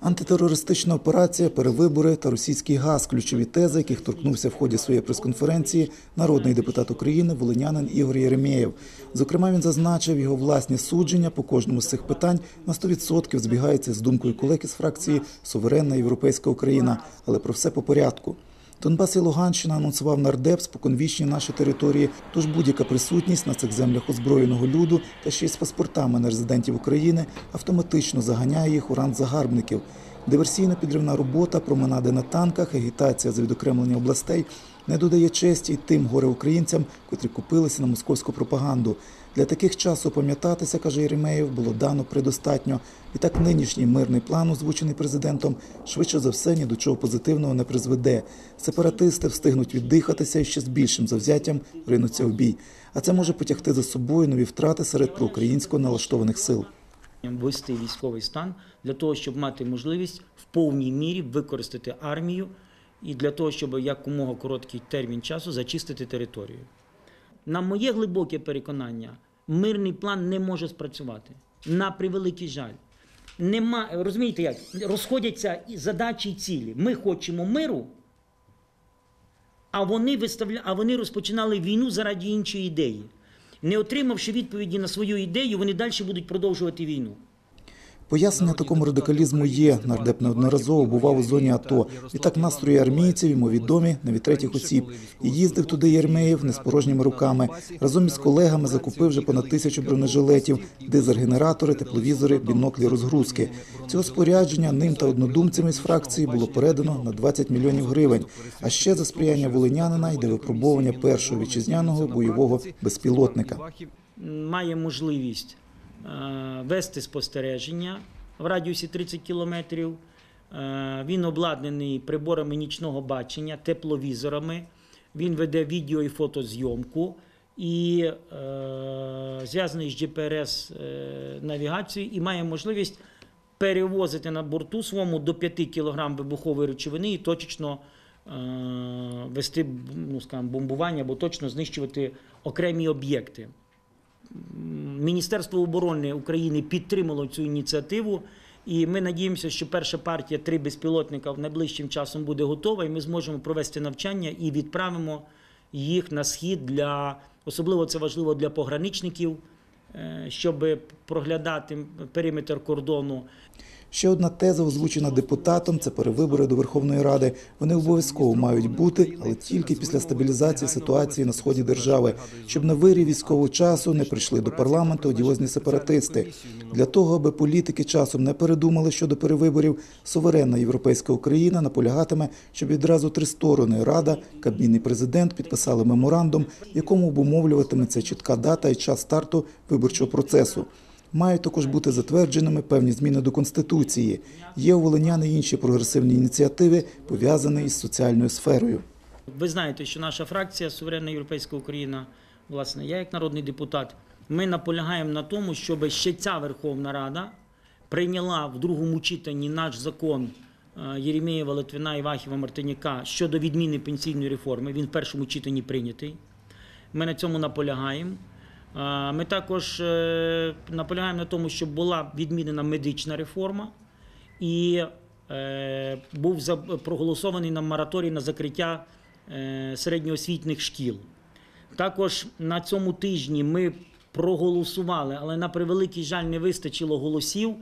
Антитерористична операція, перевибори та російський газ ключові тези, яких торкнувся в ході своєї прес-конференції народний депутат України волинянин Ігор Єремєєв. Зокрема, він зазначив, його власні судження по кожному з цих питань на 100% збігаються з думкою колег із фракції Суверенна Європейська Україна, але про все по порядку. Донбас і Луганщина анонсував нардеп споконвічні наші території, тож будь-яка присутність на цих землях озброєного люду та ще й з паспортами нерезидентів України автоматично заганяє їх у ранг загарбників. Диверсійна підривна робота, променади на танках, агітація за відокремлення областей не додає честі й тим горе-українцям, котрі купилися на московську пропаганду. Для таких часу пам'ятатися, каже Єремеєв, було дано предостатньо. І так нинішній мирний план, озвучений президентом, швидше за все ні до чого позитивного не призведе. Сепаратисти встигнуть віддихатися і ще з більшим завзяттям ринуться в бій. А це може потягти за собою нові втрати серед проукраїнсько налаштованих сил. Ввести військовий стан для того, щоб мати можливість в повній мірі використати армію і для того, щоб якомога короткий термін часу зачистити територію. На моє глибоке переконання, мирний план не може спрацювати. На превеликий жаль. Нема, розумієте, як розходяться задачі і цілі. Ми хочемо миру, а вони виставля... а вони розпочинали війну заради іншої ідеї. Не отримавши відповіді на свою ідею, вони далі будуть продовжувати війну. Пояснення такому радикалізму є. Нардеп неодноразово бував у зоні АТО. І так настрої армійців йому відомі на від третіх осіб. І їздив туди Єрмеєв не з порожніми руками. Разом із колегами закупив вже понад тисячу бронежилетів, дизель-генератори, тепловізори, біноклі розгрузки. Цього спорядження ним та однодумцями з фракції було передано на 20 мільйонів гривень. А ще за сприяння волинянина йде випробовування першого вітчизняного бойового безпілотника. має можливість вести спостереження в радіусі 30 кілометрів. Е, Він обладнаний приборами нічного бачення, тепловізорами. Він веде відео і фотозйомку і е, зв'язаний з GPS е, і має можливість перевозити на борту своєму до 5 кг вибухової речовини і точечно е, вести ну, скажімо, бомбування або точно знищувати окремі об'єкти. Міністерство оборони України підтримало цю ініціативу, і ми надіємося, що перша партія три безпілотника найближчим часом буде готова, і ми зможемо провести навчання і відправимо їх на схід для особливо це важливо для пограничників, е, щоб проглядати периметр кордону. Ще одна теза, озвучена депутатом, це перевибори до Верховної Ради. Вони обов'язково мають бути, але тільки після стабілізації ситуації на сході держави, щоб на вирі військового часу не прийшли до парламенту одіозні сепаратисти. Для того, аби політики часом не передумали щодо перевиборів, суверенна європейська Україна наполягатиме, щоб відразу три сторони Рада, Кабмін і президент підписали меморандум, якому обумовлюватиметься чітка дата і час старту виборчого процесу. Мають також бути затвердженими певні зміни до конституції. Є у волиняни інші прогресивні ініціативи, пов'язані із соціальною сферою. Ви знаєте, що наша фракція Суверенна Європейська Україна, власне, я як народний депутат, ми наполягаємо на тому, щоб ще ця Верховна Рада прийняла в другому читанні наш закон е, Єремєєва, Литвина, Івахіва, Мартиняка щодо відміни пенсійної реформи. Він в першому читанні прийнятий. Ми на цьому наполягаємо. Ми також е, наполягаємо на тому, щоб була відмінена медична реформа і е, був проголосований на мораторій на закриття е, середньоосвітніх шкіл. Також на цьому тижні ми проголосували, але на превеликий жаль не вистачило голосів.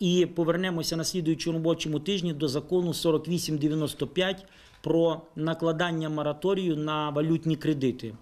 І повернемося на слідуючому робочому тижні до закону 4895 про накладання мораторію на валютні кредити.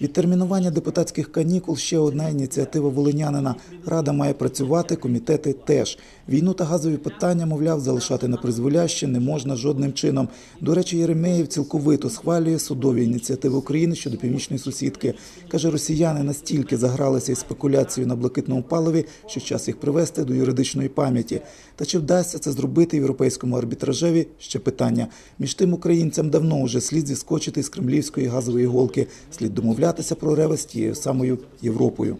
Відтермінування депутатських канікул ще одна ініціатива волинянина. Рада має працювати, комітети теж. Війну та газові питання, мовляв, залишати на призволяще не можна жодним чином. До речі, Єремеєв цілковито схвалює судові ініціативи України щодо північної сусідки. Каже, росіяни настільки загралися із спекуляцією на блакитному паливі, що час їх привести до юридичної пам'яті. Та чи вдасться це зробити європейському арбітражеві? Ще питання. Між тим українцям давно вже слід зіскочити з кремлівської газової голки. Слід домовлятися про ревес з тією самою Європою.